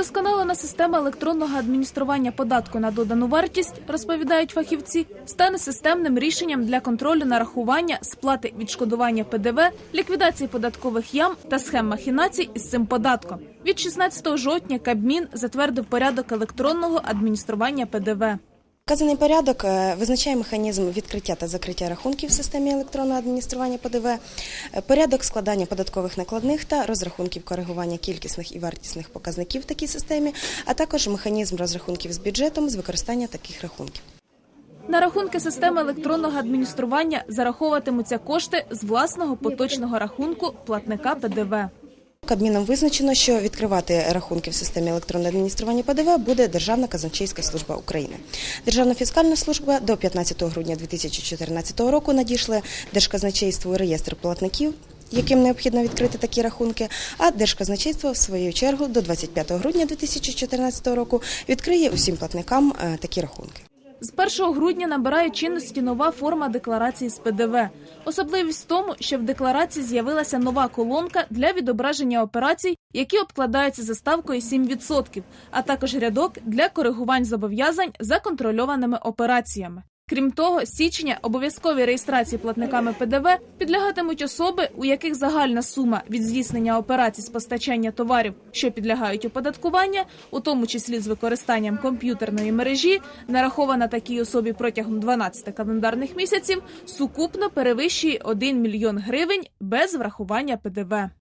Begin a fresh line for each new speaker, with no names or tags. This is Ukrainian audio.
Удосконалена система електронного адміністрування податку на додану вартість, розповідають фахівці, стане системним рішенням для контролю нарахування, сплати відшкодування ПДВ, ліквідації податкових ям та схем махінацій із цим податком. Від 16 жовтня Кабмін затвердив порядок електронного адміністрування ПДВ.
Вказаний порядок е, визначає механізм відкриття та закриття рахунків в системі електронного адміністрування ПДВ, е, порядок складання податкових накладних та розрахунків коригування кількісних і вартісних показників в такій системі, а також механізм розрахунків з бюджетом з використання таких рахунків.
На рахунки системи електронного адміністрування зараховуватимуться кошти з власного поточного рахунку платника ПДВ.
Кабміном визначено, що відкривати рахунки в системі електронного адміністрування ПДВ буде Державна казначейська служба України. Державна фіскальна служба до 15 грудня 2014 року надійшли Держказначейству реєстр платників. Яким необхідно відкрити такі рахунки, а Держказначейство в свою чергу до 25 грудня 2014 року відкриє усім платникам е, такі рахунки.
З 1 грудня набирає чинності нова форма декларації з ПДВ. Особливість в тому, що в декларації з'явилася нова колонка для відображення операцій, які обкладаються за ставкою 7%, а також рядок для коригувань зобов'язань за контрольованими операціями. Крім того, з січня обов'язковій реєстрації платниками ПДВ підлягатимуть особи, у яких загальна сума від здійснення операцій з постачання товарів, що підлягають оподаткування, у тому числі з використанням комп'ютерної мережі, нарахована такій особі протягом 12 календарних місяців, сукупно перевищує 1 мільйон гривень без врахування ПДВ.